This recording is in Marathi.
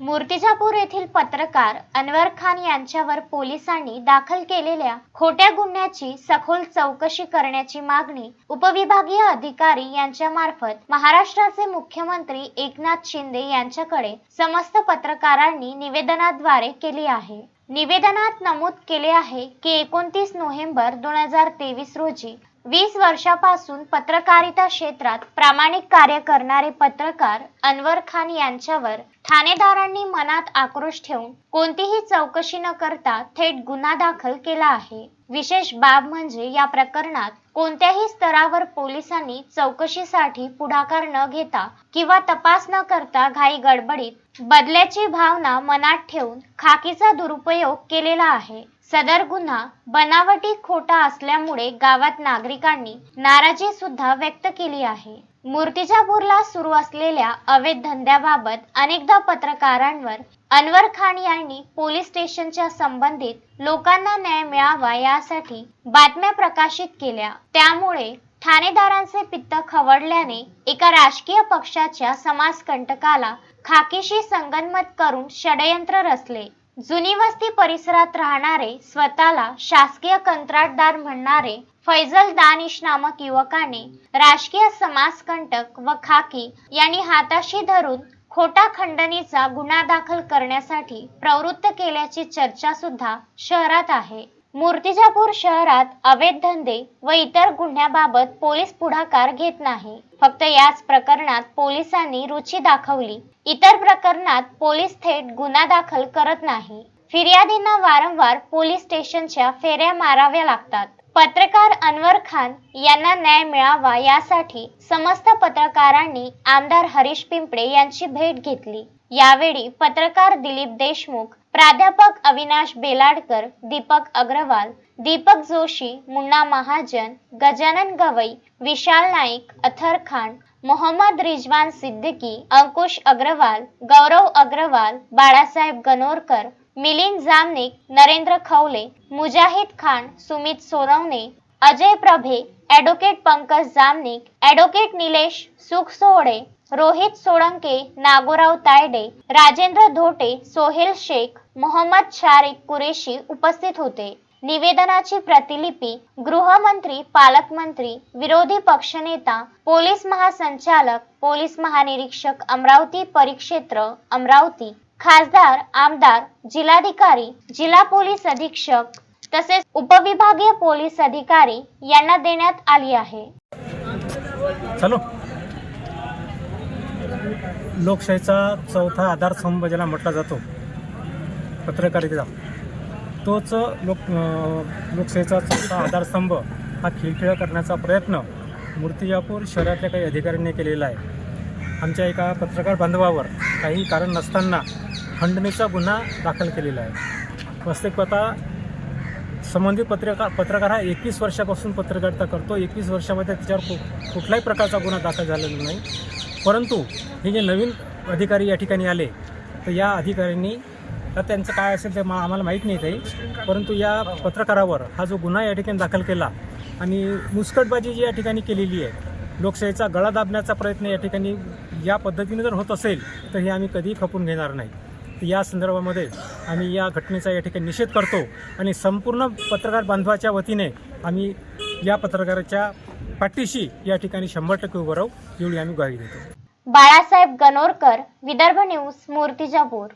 मूर्तिजापूर येथील पत्रकार अनवर खान यांच्यावर पोलिसांनी दाखल केलेल्या खोट्या गुन्ह्याची सखोल चौकशी करण्याची मागणी उपविभागीय अधिकारी यांच्यामार्फत महाराष्ट्राचे मुख्यमंत्री एकनाथ शिंदे यांच्याकडे समस्त पत्रकारांनी निवेदनाद्वारे केली आहे. निवेदनात नमूद केले आहे की एकोणतीस नोव्हेंबर दोन हजार तेवीस रोजी वीस वर्षापासून पत्रकारिता क्षेत्रात प्रामाणिक कार्य करणारे पत्रकार अनवर खान यांच्यावर ठाणेदारांनी मनात आक्रोश ठेवून कोणतीही चौकशी न करता थेट गुन्हा दाखल केला आहे. विशेष बाब म्हणजे या प्रकरणात कोणत्याही स्तरावर पोलिसांनी चौकशीसाठी पुढाकार न घेता किंवा तपास न करता घाई गडबडीत बदल्याची भावना मनात ठेवून खाकीचा दुरुपयोग केलेला आहे. सदर गुन्हा बनावटी खोटा असल्यामुळे गावात नागरिकांनी नाराजी सुद्धा व्यक्त केली आहे. मूर्तिजापूरला सुरू असलेल्या अवैध धंद्याबाबत अनेकदा पत्रकारांवर अनवर खान यांनी पोलीस स्टेशनच्या संबंधित लोकांना न्याय मिळावा यासाठी बातम्या प्रकाशित केल्या. त्यामुळे ठाणेदारांचे पित्त खवळल्याने एका राजकीय पक्षाच्या समाजकंटकाला खाकीशी संगनमत करून षडयंत्र रचले. जुनी वस्ती परिसरात राहणारे स्वतःला शासकीय कंत्राटदार म्हणणारे फैजल दानिश नामक युवकाने राजकीय समाजकंटक व खाकी यांनी हाताशी धरून खोटा खंडणीचा गुन्हा दाखल करण्यासाठी प्रवृत्त केल्याची चर्चा सुद्धा शहरात आहे. मूर्तिजापूर शहरात अवैध धंदे व इतर गुन्ह्याबाबत पोलीस पुढाकार घेत नाही. फक्त याच प्रकरणात पोलिसांनी रुची दाखवली. इतर प्रकरणात पोलीस थेट गुन्हा दाखल करत नाही. फिर्यादींना वारंवार पोलीस स्टेशनच्या फेऱ्या माराव्या लागतात. पत्रकार अनवर खान यांना न्याय मिळावा यासाठी समस्त पत्रकारांनी आमदार हरीश पिंपळे यांची भेट घेतली. यावेळी पत्रकार दिलीप देशमुख प्राध्यापक अविनाश बेलाडकर दीपक अग्रवाल दीपक जोशी मुन्ना महाजन गजानन गवई विशाल नाईक अथर खान मोहम्मद रिजवान सिद्दीकी अंकुश अग्रवाल गौरव अग्रवाल बाळासाहेब गणोरकर मिलिंद जामनिक नरेंद्र खवले मुजाहिद खान सुमित सोनवणे अजय प्रभे ॲडव्होकेट पंकज जामनिक ॲडव्होकेट निलेश सुख रोहित सोळंके नागोराव तायडे राजेंद्र धोटे सोहेल शेख मोहम्मद शारिक कुरेशी उपस्थित होते. निवेदनाची प्रतिलिपी गृहमंत्री पालकमंत्री विरोधी पक्षनेता पोलीस महासंचालक पोलीस महानिरीक्षक अमरावती परिक्षेत्र अमरावती. खासदार आमदार जिल्हाधिकारी जिल्हा पोलीस अधीक्षक तसेच उपविभागीय पोलीस अधिकारी यांना देण्यात आली आहे. चालू. लोकशाहीचा चौथा आधारस्तंभ ज्याला म्हटला जातो पत्रकारितेचा तोच लोक लोकशाहीचा चौथा आधारस्तंभ हा खिळखिळा करण्याचा प्रयत्न मूर्तिजापूर शहरातल्या काही अधिकाऱ्यांनी केलेला आहे. आमच्या एका पत्रकार बांधवावर काही कारण नसताना खंडणीचा गुन्हा दाखल केलेला आहे. वास्तविकता संबंधित पत्रकार पत्रकार हा एकवीस वर्षापासून पत्रकारिता करतो. एकवीस वर्षामध्ये त्याच्यावर कु कुठल्याही प्रकारचा गुन्हा दाखल झालेला नाही. परंतु हे जे नवीन अधिकारी या ठिकाणी आले तर या अधिकाऱ्यांनी तर त्यांचं काय असेल ते मा आम्हाला माहीत नाही काही परंतु या पत्रकारावर हा जो गुन्हा या ठिकाणी दाखल केला आणि मुस्कटबाजी जी या ठिकाणी केलेली आहे लोकशाहीचा गळा दाबण्याचा प्रयत्न या ठिकाणी या पद्धतीने जर होत असेल तर हे आम्ही कधीही खपून घेणार नाही. या संदर्भामध्ये आम्ही या घटनेचा या ठिकाणी निषेध करतो आणि संपूर्ण पत्रकार बांधवाच्या वतीने आम्ही या पत्रकाराच्या पाठीशी या ठिकाणी शंभर टक्के उभं राहू एवढी आम्ही ग्वाही देतो. बाळासाहेब गणोरकर विदर्भ न्यूज मूर्तिजापूर.